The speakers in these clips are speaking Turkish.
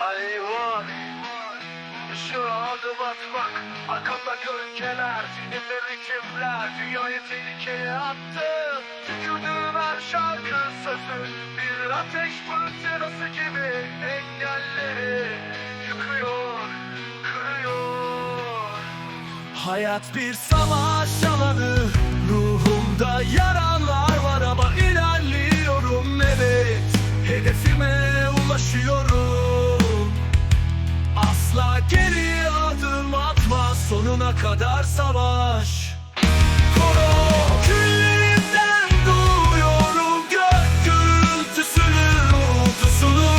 Ayvon Şu adım atmak Arkamda gölgeler Filmde ritimler Dünyayı tehlikeye attı. Tükürdüğüm her şarkı sözü Bir ateş fırtınası gibi Engelleri Yıkıyor Kırıyor. Hayat bir savaş alanı Ruhumda yaralar var ama ilerliyorum evet. Hedefime ulaşıyorum geri adım atma sonuna kadar savaş. Koro küllerimden duyuyorum gök gürültüsünü uğultusunu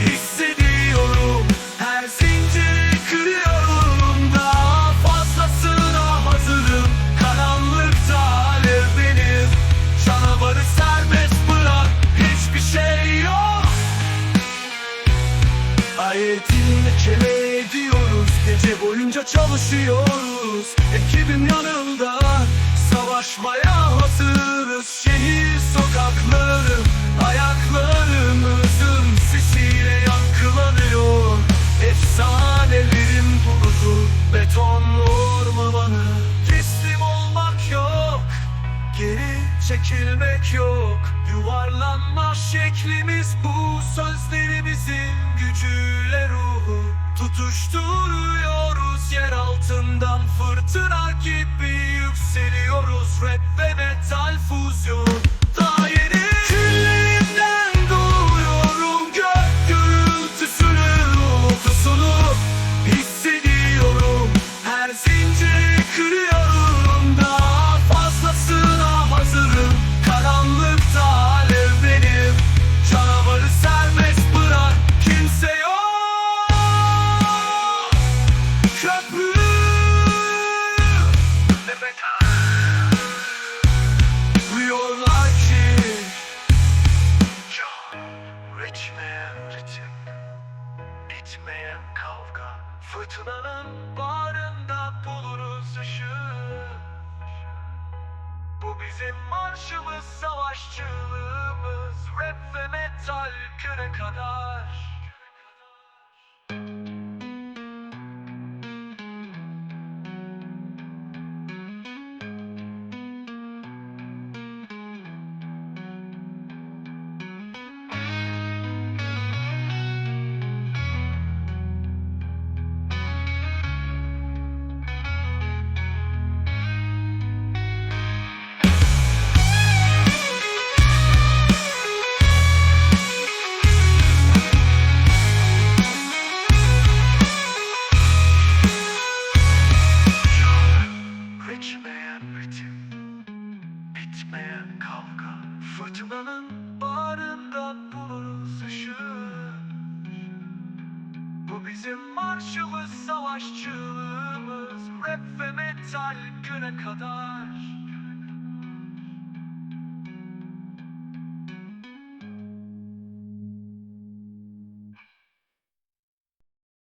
Hissediyorum. Her zinciri kırıyorum daha fazlasına hazırım. Karanlıkta alev benim canavarı serbest bırak. Hiçbir şey yok. Ayetinle kele ediyoruz Gece boyunca çalışıyoruz. Ekibim yanımda Savaşmaya hazırız. Şehir sokakları Ayaklarımızın sesiyle yankılanıyor. Efsanelerin bulutu Beton ormanı. Teslim olmak yok Geri çekilmek yok. Yuvarlanma şeklimiz bu Sözlerimizin gücüyle ruhu yer altından Fırtına gibi yükseliyoruz Rap Fırtınanın bağrında buluruz ışığı. Bu bizim marşımız savaşçılığımız. Rap ve metal güne kadar marşımız savaşçılığımız Rap ve metal güne kadar